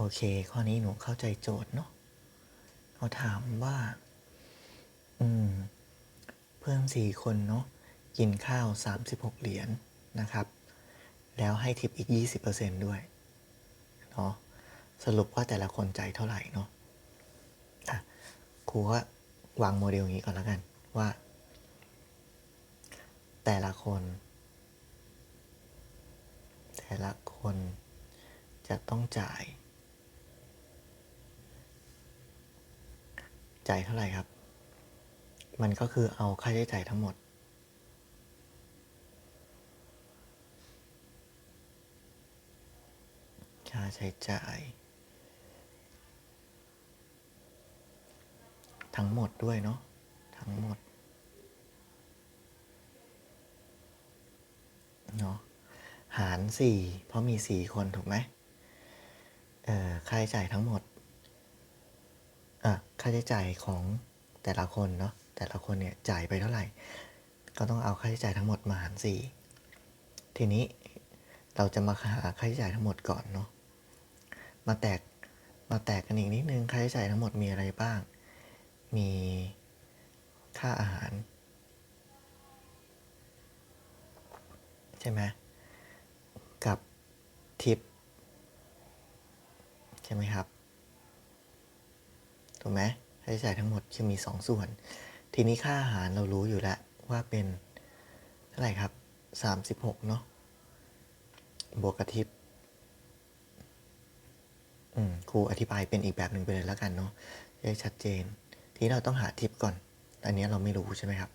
โอเค ข้อนี้หนูเข้าใจโจทย์เนาะเขาถามว่า อืม เพื่อนสี่คนเนาะกินข้าว 36 เหรียญนะครับ แล้วให้ทิปอีก 20%ด้วยเนาะสรุปว่าแต่ละคนจ่ายเท่าไหร่เนาะะครูก็วางโมเดลอย่างนี้ก่อนแล้วกันว่า แต่ละคน แต่ละคนจะต้องจ่าย จ่ายเท่าไหร่ครับ มันก็คือเอาค่าใช้จ่ายทั้งหมด ค่าใช้จ่าย ทั้งหมดด้วยเนาะทั้งหมดเนาะหารสี่เพราะมีสี่คนถูกไหมเอ่อค่าใช้จ่ายทั้งหมด ค่าใช้จ่ายของแต่ละคนเนาะแต่ละคนเนี่ยจ่ายไปเท่าไหร่ ก็ต้องเอาค่าใช้จ่ายทั้งหมดมาหารสี่ทีนี้เราจะมาหาค่าใช้จ่ายทั้งหมดก่อนเนาะมาแตกมาแตกกันอีกนิดนึงค่าใช้จ่ายทั้งหมดมีอะไรบ้าง มีค่าอาหาร ใช่ไหมกับทิป ใช่ไหมครับ ถูกไหมค่าใช้จ่ายทั้งหมดจะมี 2 ส่วน ทีนี้ค่าอาหารเรารู้อยู่แล้วว่าเป็นเท่าไหร่ครับ 36 เนาะบวกกับทิปอืมครูอธิบายเป็นอีกแบบหนึ่งไปเลยแล้วกันเนาะจะได้ชัดเจน ทีนี้เราต้องหาทิปก่อน อันนี้เราไม่รู้ใช่ไหมครับ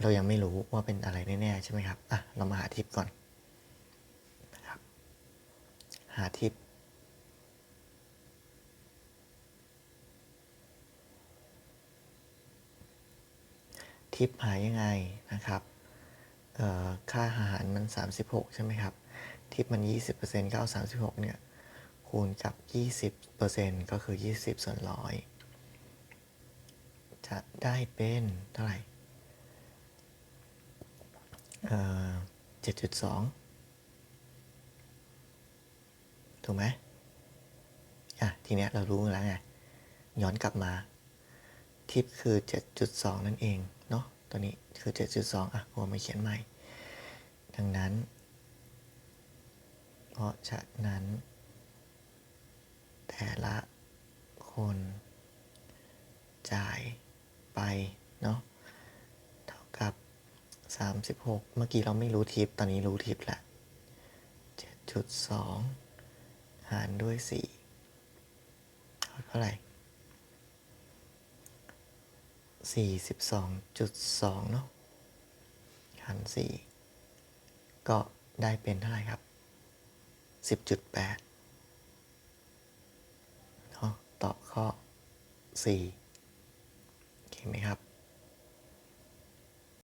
เรายังไม่รู้ว่าเป็นอะไรแน่ๆใช่ไหมครับ อะ เรามาหาทิปก่อนนะครับ หาทิป ทิปหายยังไงนะครับค่าอาหารมัน 36 ใช่ไหมครับ ทิปมัน 20%ก็เอา 36 เนี่ย คูณกับ 20%ก็คือ 20 ส่วนร้อยจะได้เป็นเท่าไหร่เอ่อ7.2ถูกไหมอะ ทีเนี้ยเรารู้แล้วไง ย้อนกลับมา ทิปคือ 7.2 นั่นเอง ตัวนี้คือ 7.2 อะผมมาเขียนใหม่ ดังนั้น เพราะฉะนั้น แต่ละคนจ่ายไป เนาะเท่ากับ 36 เมื่อกี้เราไม่รู้ทิป ตอนนี้รู้ทิปละ7.2 หารด้วย 4 เท่าไหร่ สี่สิบสองจุดสองเนาะหารสี่ก็ได้เป็นเท่าไหร่ครับสิบจุดแปดเนาะตอบข้อสี่โอเคไหมครับ